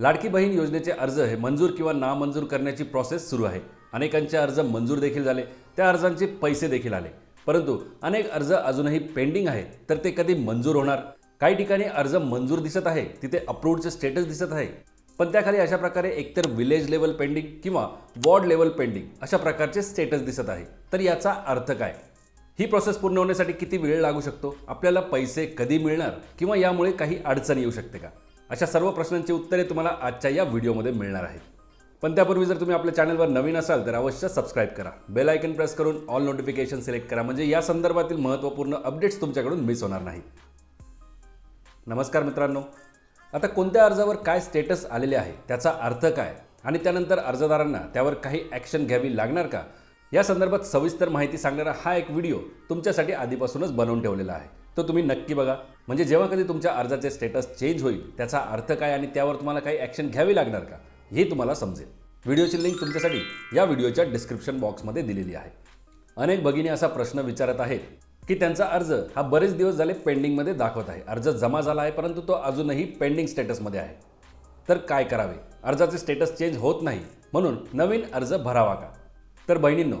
लाडकी बहीण योजनेचे अर्ज हे मंजूर किंवा नामंजूर करण्याची प्रोसेस सुरू आहे. अनेकांचे अर्ज मंजूर देखील झाले. त्या अर्जांचे पैसे देखील आले. परंतु अनेक अर्ज अजूनही पेंडिंग आहेत तर ते कधी मंजूर होणार? काही ठिकाणी अर्ज मंजूर दिसत आहे तिथे अप्रूव्हडचे स्टेटस दिसत आहे. पण त्याखाली अशा प्रकारे एकतर विलेज लेवल पेंडिंग किंवा वॉर्ड लेवल पेंडिंग अशा प्रकारचे स्टेटस दिसत आहे. तर याचा अर्थ काय? ही प्रोसेस पूर्ण होण्यासाठी किती वेळ लागू शकतो? आपल्याला पैसे कधी मिळणार? किंवा यामुळे काही अडचण येऊ शकते का? अशा सर्व प्रश्नांची उत्तरे तुम्हाला आजच्या या व्हिडिओमध्ये मिळणार आहेत. पण त्यापूर्वी जर तुम्ही आपल्या चॅनलवर नवीन असाल तर अवश्य सबस्क्राईब करा. बेल आयकन प्रेस करून ऑल नोटिफिकेशन सिलेक्ट करा. म्हणजे या संदर्भातील महत्त्वपूर्ण अपडेट्स तुमच्याकडून मिस होणार नाहीत. नमस्कार मित्रांनो. आता कोणत्या अर्जावर काय स्टेटस आलेले आहे त्याचा अर्थ काय आणि त्यानंतर अर्जदारांना त्यावर काही ॲक्शन घ्यावी लागणार का या संदर्भात सविस्तर माहिती सांगणारा हा एक व्हिडिओ तुमच्यासाठी आधीपासूनच बनवून ठेवलेला आहे. तर तुम्ही नक्की बघा. म्हणजे जेव्हा कधी तुमच्या अर्जाचे स्टेटस चेंज होईल त्याचा अर्थ काय आणि त्यावर तुम्हाला काही ॲक्शन घ्यावी लागणार का हे तुम्हाला समजेल. व्हिडिओची लिंक तुमच्यासाठी या व्हिडिओच्या डिस्क्रिप्शन बॉक्समध्ये दिलेली आहे. अनेक भगिनी असा प्रश्न विचारत आहेत की त्यांचा अर्ज हा बरेच दिवस झाले पेंडिंगमध्ये दाखवत आहे. अर्ज जमा झाला आहे परंतु तो अजूनही पेंडिंग स्टेटसमध्ये आहे. तर काय करावे? अर्जाचे स्टेटस चेंज होत नाही. म्हणून नवीन अर्ज भरावा का? तर बहिणींनो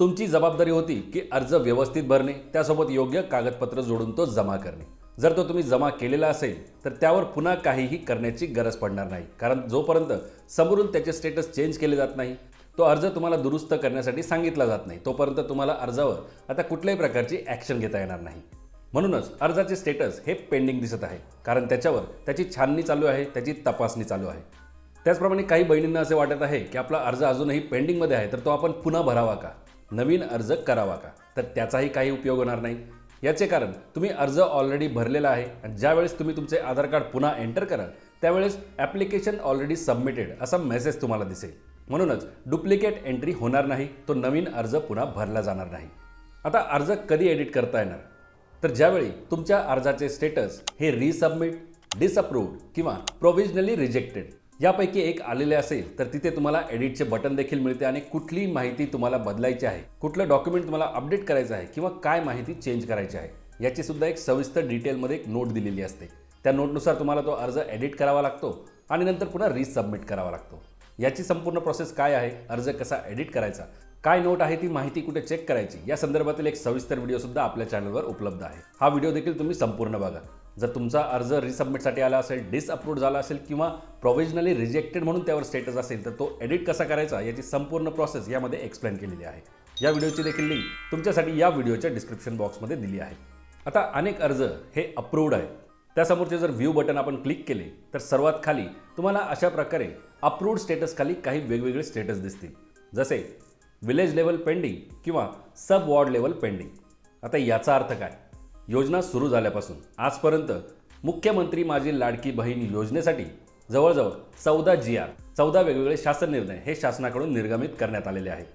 तुमची जबाबदारी होती की अर्ज व्यवस्थित भरणे त्यासोबत योग्य कागदपत्र जोडून तो जमा करणे. जर तो तुम्ही जमा केलेला असेल तर त्यावर पुन्हा काहीही करण्याची गरज पडणार नाही. कारण जोपर्यंत समोरून त्याचे स्टेटस चेंज केले जात नाही तो अर्ज तुम्हाला दुरुस्त करण्यासाठी सांगितला जात नाही. तोपर्यंत तुम्हाला अर्जावर आता कुठल्याही प्रकारची ॲक्शन घेता येणार नाही. म्हणूनच अर्जाचे स्टेटस हे पेंडिंग दिसत आहे. कारण त्याच्यावर त्याची छाननी चालू आहे त्याची तपासणी चालू आहे. त्याचप्रमाणे काही बहिणींना असे वाटत आहे की आपला अर्ज अजूनही पेंडिंगमध्ये आहे तर तो आपण पुन्हा भरावा का? नवीन अर्ज करावा का? तर त्याचाही काही उपयोग होणार नाही. याचे कारण तुम्ही अर्ज ऑलरेडी भरलेला आहे आणि ज्यावेळेस तुम्ही तुमचे आधार कार्ड पुन्हा एंटर कराल त्यावेळेस ॲप्लिकेशन ऑलरेडी सबमिटेड असा मेसेज तुम्हाला दिसेल. म्हणूनच डुप्लिकेट एंट्री होणार नाही तो नवीन अर्ज पुन्हा भरला जाणार नाही. आता अर्ज कधी एडिट करता येणार? तर ज्यावेळी तुमच्या अर्जाचे स्टेटस हे रिसबमिट डिसअप्रूव्ड किंवा प्रोव्हिजनली रिजेक्टेड यापैकी एक आलेले असेल तर तिथे तुम्हाला एडिटचे बटन देखील मिळते आणि कुठली माहिती तुम्हाला बदलायची आहे कुठलं डॉक्युमेंट तुम्हाला अपडेट करायचं आहे किंवा काय माहिती चेंज करायची आहे याची सुद्धा एक सविस्तर डिटेलमध्ये एक नोट दिलेली असते. त्या नोटनुसार तुम्हाला तो अर्ज एडिट करावा लागतो आणि नंतर पुन्हा रिसबमिट करावा लागतो. याची संपूर्ण प्रोसेस काय आहे अर्ज कसा एडिट करायचा काय नोट आहे ती माहिती कुठे चेक करायची या संदर्भातील एक सविस्तर व्हिडिओ सुद्धा आपल्या चॅनलवर उपलब्ध आहे. हा व्हिडिओ देखील तुम्ही संपूर्ण बघा. जर तुमचा अर्ज रिसबमिटसाठी आला असेल डिसअप्रूव्ड झाला असेल किंवा प्रोव्हिजनली रिजेक्टेड म्हणून त्यावर स्टेटस असेल तर तो एडिट कसा करायचा याची संपूर्ण प्रोसेस यामध्ये एक्सप्लेन केलेली आहे. या व्हिडिओची देखील लिंक तुमच्यासाठी या व्हिडिओच्या डिस्क्रिप्शन बॉक्समध्ये दिली आहे. आता अनेक अर्ज हे अप्रूव्ड आहेत. त्यासमोरचे जर व्ह्यू बटन आपण क्लिक केले तर सर्वात खाली तुम्हाला अशा प्रकारे अप्रूव्ड स्टेटस खाली काही वेगवेगळे स्टेटस दिसतील. जसे विलेज लेवल पेंडिंग किंवा सब वॉर्ड लेवल पेंडिंग आता याचा अर्थ काय? योजना सुरू झाल्यापासून आजपर्यंत मुख्यमंत्री माझी लाडकी बहीण योजनेसाठी जवळजवळ चौदा जी आर चौदा वेगवेगळे शासन निर्णय हे शासनाकडून निर्गमित करण्यात आलेले आहेत.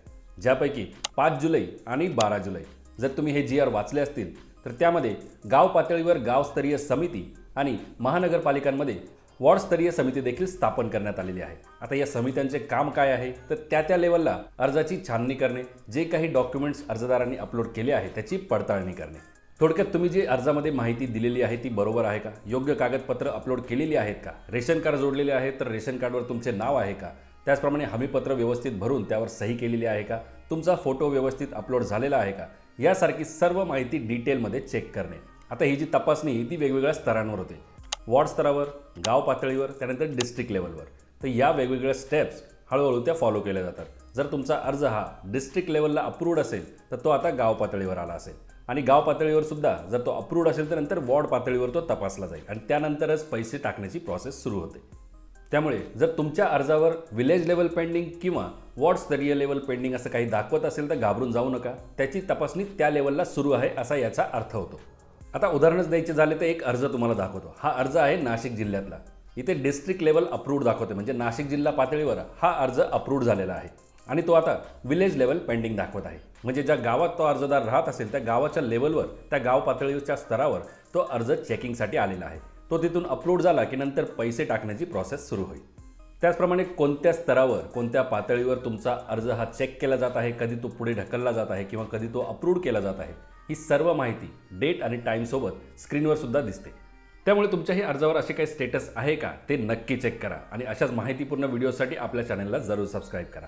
ज्यापैकी पाच जुलै आणि बारा जुलै. जर तुम्ही हे जी आर वाचले असतील तर त्यामध्ये गाव पातळीवर गावस्तरीय समिती आणि महानगरपालिकांमध्ये वॉर्डस्तरीय समिती देखील स्थापन करण्यात आलेली आहे. आता या समित्यांचे काम काय आहे? तर त्या त्या लेवलला अर्जाची छाननी करणे जे काही डॉक्युमेंट्स अर्जदारांनी अपलोड केले आहे त्याची पडताळणी करणे. थोडक्यात तुम्ही जी अर्जामध्ये माहिती दिलेली आहे ती बरोबर आहे का? योग्य कागदपत्र अपलोड केलेली आहेत का? रेशन कार्ड जोडलेले आहे तर रेशन कार्डवर तुमचे नाव आहे का? त्याचप्रमाणे हमीपत्र व्यवस्थित भरून त्यावर सही केलेली आहे का? तुमचा फोटो व्यवस्थित अपलोड झालेला आहे का? यासारखी सर्व माहिती डिटेलमध्ये चेक करणे. आता ही जी तपासणी ती वेगवेगळ्या स्तरांवर होते. वॉर्ड स्तरावर गाव पातळीवर त्यानंतर डिस्ट्रिक्ट लेवलवर तर या वेगवेगळ्या स्टेप्स हळूहळू त्या फॉलो केल्या जातात. जर तुमचा अर्ज हा डिस्ट्रिक्ट लेवलला अप्रूव्ड असेल तर तो आता गाव पातळीवर आला असेल. आणि गाव पातळीवर सुद्धा जर तो अप्रूव्ड असेल तर नंतर वॉर्ड पातळीवर तो तपासला जाईल. आणि त्यानंतरच पैसे टाकण्याची प्रोसेस सुरू होते. त्यामुळे जर तुमच्या अर्जावर विलेज लेवल पेंडिंग किंवा वॉर्ड स्तरीय लेवल पेंडिंग असं काही दाखवत असेल तर घाबरून जाऊ नका. त्याची तपासणी त्या लेवलला सुरू आहे असा याचा अर्थ होतो. आता उदाहरणच द्यायचे झाले तर एक अर्ज तुम्हाला दाखवतो. हा अर्ज आहे नाशिक जिल्ह्यातला. इथे डिस्ट्रिक्ट लेवल अप्रूव्ड दाखवते. म्हणजे नाशिक जिल्हा पातळीवर हा अर्ज अप्रूव्ड झालेला आहे. आणि तो आता विलेज लेवल पेंडिंग दाखवत आहे. म्हणजे ज्या गावात तो अर्जदार राहत असेल त्या गावाच्या लेवलवर त्या गाव पातळीच्या स्तरावर तो अर्ज चेकिंगसाठी आलेला आहे. तो तिथून अपलोड झाला की नंतर पैसे टाकण्याची प्रोसेस सुरू होईल. त्याचप्रमाणे कोणत्या स्तरावर कोणत्या पातळीवर तुमचा अर्ज हा चेक केला जात आहे कधी तो पुढे ढकलला जात आहे किंवा कधी तो अप्रूव्ड केला जात आहे ही सर्व माहिती डेट आणि टाईमसोबत स्क्रीनवर सुद्धा दिसते. त्यामुळे तुमच्याही अर्जावर असे काही स्टेटस आहे का ते नक्की चेक करा आणि अशाच माहितीपूर्ण व्हिडिओसाठी आपल्या चॅनलला जरूर सबस्क्राईब करा.